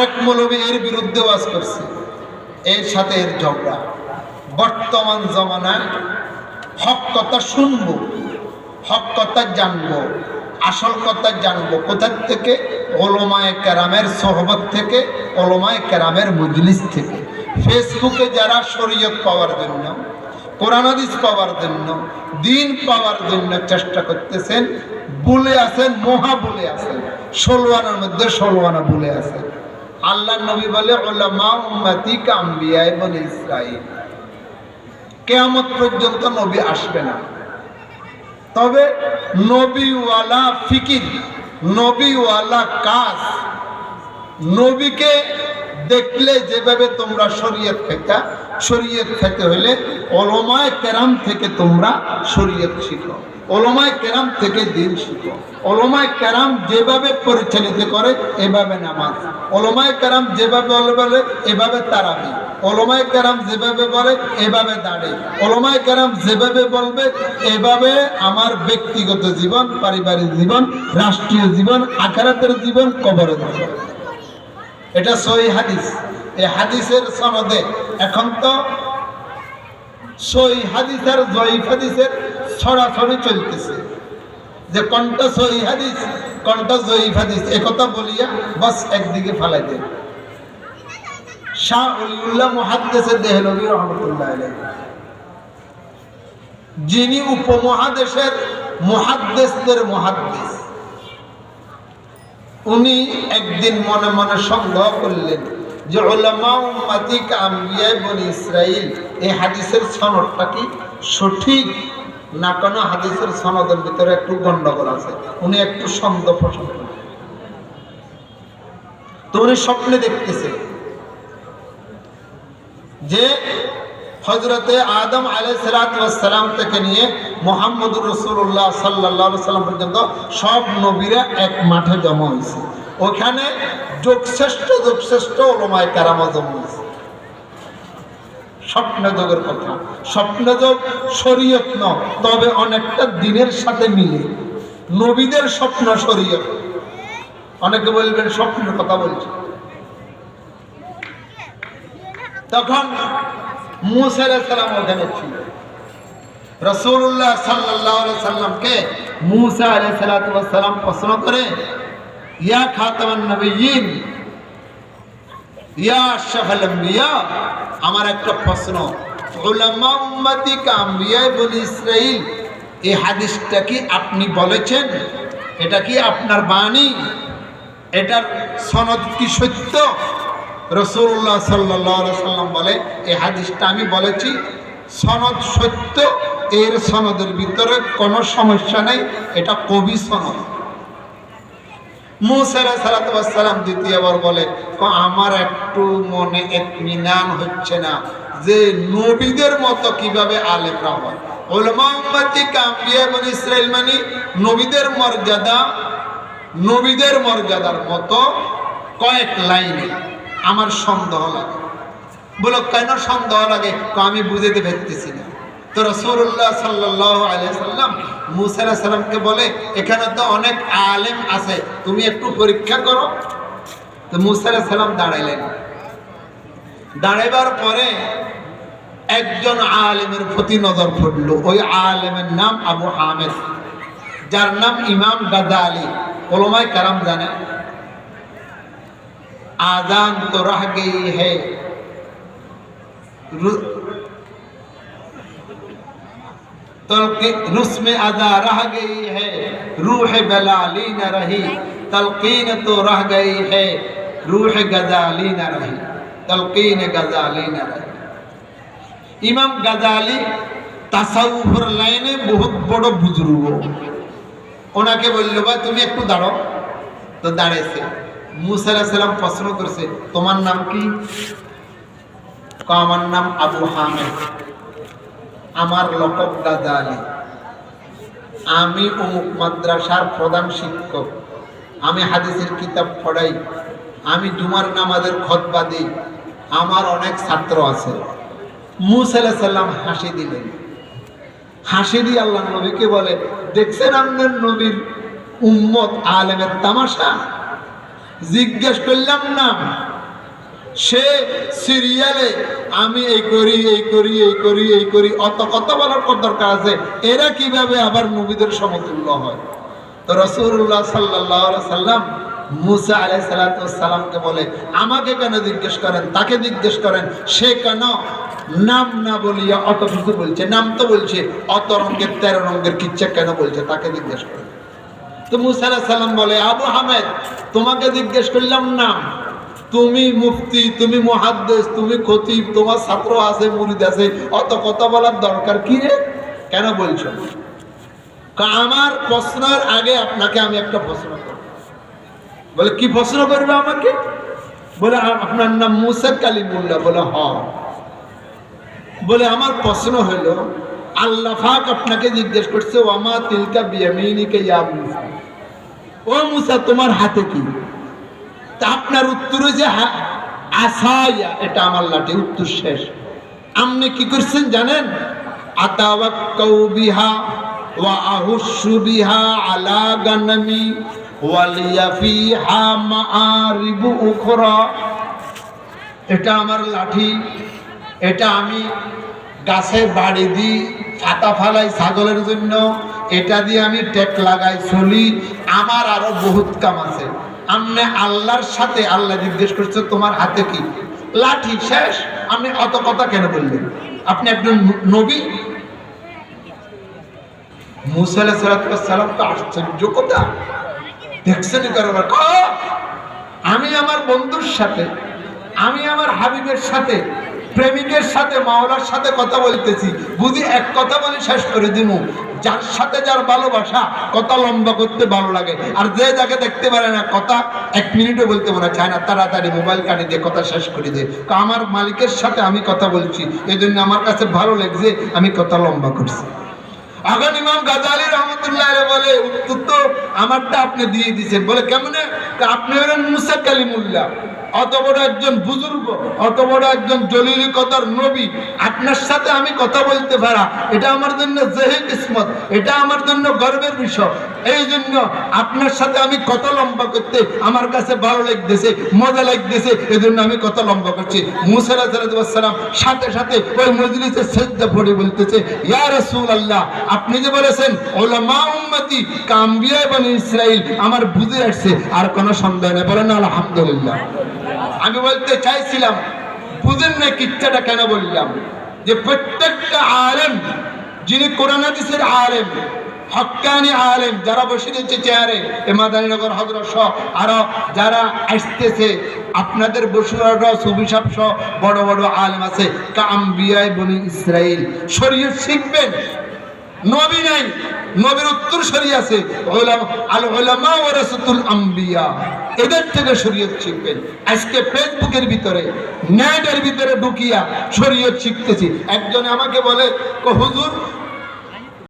আরেক মৌলবী এর বিরুদ্ধে ওয়াজ করছে। এর সাথে এর ঝগড়া। বর্তমান জমানায় হক কথা শুনব, হক কথা জানব, আসল কথা জানব। কোথার থেকে? ওলমায় কেরামের সোহবত থেকে, ওলমায় কেরামের মজলিস থেকে। ফেসবুকে যারা শরীয়ত পাওয়ার জন্য, কোরআন হাদিস পাওয়ার জন্য, দিন পাওয়ার জন্য চেষ্টা করতেছেন, বলে আছেন, মহা বলে আছেন। ষোলোয়ানার মধ্যে ষোলোয়ানা বলে আছেন। আল্লাহ নবী বলে ওলামা বলে ইসরাইল কেয়ামত পর্যন্ত নবী আসবে না। তবে নবীওয়ালা ফিকির, নবীওয়ালা কাজ, নবীকে দেখলে যেভাবে তোমরা শরীয়ত খেতা শরীয়ত খেতে হলে অলমায় কেরাম থেকে তোমরা শরীয়ত শিখো। অলমায় কেরাম থেকে দিন শিখো। অলমায় কেরাম যেভাবে পরিচালিত করে, এভাবে নামাজ। অলমায় কেরাম যেভাবে বলে এভাবে তারাবি। অলমায় কেরাম যেভাবে বলে, এভাবে দাঁড়ে। অলমায় কেরাম যেভাবে বলবে, এভাবে আমার ব্যক্তিগত জীবন, পারিবারিক জীবন, রাষ্ট্রীয় জীবন, আখারাতের জীবন, কবরের জীবন। এটা সই হাদিস। এই হাদিসের সনদে এখন তো সই হাদিস আর জয়ীফ হাদিসের ছড়াছড়ি চলতেছে। যে কোনটা সই হাদিস, কোনটা জয়ীফ হাদিস একথা বলিয়া বাস একদিকে ফালাই দেয় শাহ অলিউল্লাহ মহাদ্দেশের দেহলবী রহমতুল্লাহ যিনি উপমহাদেশের মহাদ্দেশদের মহাদ্দেশ। উনি একদিন মনে মনে সন্দেহ করলেন যে ওলামা উম্মাতি কামিয়ায় বনি ইসরাইল, এই হাদিসের সনদটা কি সঠিক না কোনো হাদিসের সনদের ভিতরে একটু গন্ডগোল আছে? উনি একটু সন্দেহ পোষণ তো উনি স্বপ্নে দেখতেছে যে হজরতে আদম আলাইসালাম থেকে নিয়ে মোহাম্মদুর রসুল্লাহ সাল্লাহ সাল্লাম পর্যন্ত সব নবীরা এক মাঠে জমা হয়েছে। ওখানে যোগশ্রেষ্ঠ যোগশ্রেষ্ঠ ওলমায় কারামা জমা হয়েছে। স্বপ্ন যোগের কথা। স্বপ্ন যোগ শরীয়ত ন, তবে অনেকটা দিনের সাথে মিলে। নবীদের স্বপ্ন শরীয়ত। অনেকে বলবেন, স্বপ্নের কথা বলছে। তখন মুসা সালাম ওখানে ছিল। রসুল্লাহ সাল্লাহ সাল্লামকে মুসা আলাই সালাম প্রশ্ন করে, ইয়া খাতামান নবীন ইয়া আশরাফুল আম্বিয়া? আমার একটা প্রশ্ন ইসরাইল এই হাদিসটা কি আপনি বলেছেন? এটা কি আপনার বাণী? এটার সনদ কি সত্য? রসুল্লাহ সাল্লাহ সাল্লাম বলে, এই হাদিসটা আমি বলেছি, সনদ সত্য এর সনদের ভিতরে কোনো সমস্যা নেই, এটা কবি সনদ। মুসারা দ্বিতীয়বার বলে আমার একটু মনে এতমিনান হচ্ছে না যে নবীদের মতো কীভাবে হয়? মানে মর্যাদা, নবীদের মর্যাদার মতো কয়েক লাইনে আমার সন্দেহ লাগে। বলো, কেন সন্দেহ লাগে? আমি বুঝতে পারতেছি না। তো রসুল্লাহ সাল্লাহ আলিয়াল্লাম মুসার সাল্লামকে বলে এখানে তো অনেক আলেম আছে তুমি একটু পরীক্ষা করো তো মুসার সাল্লাম দাঁড়াইলেন দাঁড়াইবার পরে একজন আলেমের প্রতি নজর পড়লো ওই আলেমের নাম আবু আহমেদ যার নাম ইমাম গাদা আলী ওলমায় কারাম জানে आजान तो रह गई है रु- तलकी रुस्म अदा रह गई है रूह बलाली न रही तलकीन तो रह गई है रूह गजाली न रही तलकीन गजाली न रही ইমাম গাজালি তাসাউফের লাইনে বহুত বড় বুজুর্গ ওনাকে বললো ভাই তুমি একটু দাঁড়ো তো দাঁড়াইছে মুসা সালাম প্রশ্ন করছে তোমার নাম কি কয়, আমার নাম আবু হামেদ আমার লকব দাদা আলী। আমি অমুক মাদ্রাসার প্রধান শিক্ষক। আমি হাদিসের কিতাব পড়াই। আমি জুমার নামাজের খতবা দিই। আমার অনেক ছাত্র আছে। মুসা সাল্লাম হাসি দিলেন। হাসি দিয়ে আল্লাহ নবীকে বলে, দেখছেন আপনার নবীর উম্মত আলেমের তামাশা? জিজ্ঞেস করলাম না সে সিরিয়ালে আমি এই করি এই করি এই করি এই করি, অত কথা বলার কত দরকার আছে, এরা কীভাবে আবার নবীদের সমতুল্য হয়? তো রসুল্লাহ সাল্লাহ সাল্লাম মুসা আলাই সালাতামকে বলে, আমাকে কেন জিজ্ঞেস করেন? তাকে জিজ্ঞেস করেন, সে কেন নাম না বলিয়া অত কিছু বলছে? নাম তো বলছে অত রঙের তেরো রঙের কিচ্ছা কেন বলছে? তাকে জিজ্ঞেস করেন। তো মুসা আলাহ সাল্লাম বলে, আবু হামেদ, তোমাকে জিজ্ঞেস করলাম নাম। তুমি মুফতি, তুমি মহাদ্দেশ তুমি খতিব, তোমার ছাত্র আছে, মুরিদ আছে, অত কথা বলার দরকার কি রে? কেন বলছো? আমার প্রশ্নের আগে আপনাকে আমি একটা প্রশ্ন করব। বলে, কি প্রশ্ন করবে আমাকে? বলে আপনার নাম মুসা কালিমুল্লাহ। বলে, হ। বলে, আমার প্রশ্ন হলো, আল্লাহ পাক আপনাকে জিজ্ঞেস করছে ওয়ামা তিলকা বিয়ামিনিকে ইয়া মুসা। ও মুসা, তোমার হাতে কি? তা আপনার উত্তর যে আসাইয়া, এটা আমার লাঠি, উত্তর শেষ। আপনি কি করছেন জানেন? বিহা ওয়া বিহা এটা আমার লাঠি, এটা আমি গাছে বাড়ি দিই ফালাই ছাগলের জন্য। এটা দিয়ে আমি টেক লাগাই চলি। আমার আরও বহুত কাম আছে। আপনি আল্লাহর সাথে আল্লাহ জিজ্ঞেস করছে, তোমার হাতে কি? লাঠি শেষ। আপনি অত কথা কেন বললেন? আপনি একজন নবী। আমি আমার বন্ধুর সাথে, আমি আমার হাবিবের সাথে, প্রেমিকের সাথে, মাওলার সাথে কথা বলতেছি। বুঝি এক কথা বলে শেষ করে দিমু। যার সাথে যার ভালোবাসা, কথা লম্বা করতে ভালো লাগে। আর যে যাকে দেখতে পারে না, কথা এক মিনিটও বলতে মনে চায় না। তাড়াতাড়ি মোবাইল কানে দিয়ে কথা শেষ করে দেয় তো আমার মালিকের সাথে আমি কথা বলছি। এই জন্য আমার কাছে ভালো লাগছে, আমি কথা লম্বা করছি। বলে আমারটা আপনি দিয়ে দিয়েছেন। বলে, কেমন? আপনি হলেন মুসা কালিমুল্লাহ। অত বড় একজন বুজুর্গ অত বড় একজন জলিলি কথার নবী, আপনার সাথে আমি কথা বলতে পারা, এটা আমার জন্য জেহে কিসমত, এটা আমার জন্য গর্বের বিষয়। এই জন্য আপনার সাথে আমি কত লম্বা করতে আমার কাছে ভালো লাগতেছে, মজা লাগতেছে এই জন্য আমি কত লম্বা করছি। সাল্লাম সাথে সাথে ওই মজলিসে সেজদা পড়ে বলতেছে, ইয়া রাসূল আল্লাহ আপনি যে বলেছেন ওলামা উম্মতি কাম্বিয়া বনি ইসরাইল আমার বুঝে আসছে, আর কোনো সন্দেহ নেই। বলেন, আলহামদুলিল্লাহ। আমি বলতে চাইছিলাম, বুঝেন না কিচ্ছাটা কেন বললাম? যে প্রত্যেকটা আলেম, যিনি কোরআন হাদিসের আলেম হক্কানি আলেম, যারা বসে রয়েছে চেয়ারে, এ মাদানীনগর হজরত সহ, আরও যারা আসতেছে, আপনাদের বসুরা সুবিশাপ সহ বড় বড় আলেম আছে বনি ইসরাইল। শরীয়ত শিখবেন? নবী নাই, নবীর উত্তর সরি আছে আল ওলামা ওয়ারাসাতুল আম্বিয়া। এদের থেকে শরীয়ত শিখবেন। আজকে ফেসবুকের ভিতরে, নেটের ভিতরে ঢুকিয়া শরীয়ত শিখতেছি। একজনে আমাকে বলে হুজুর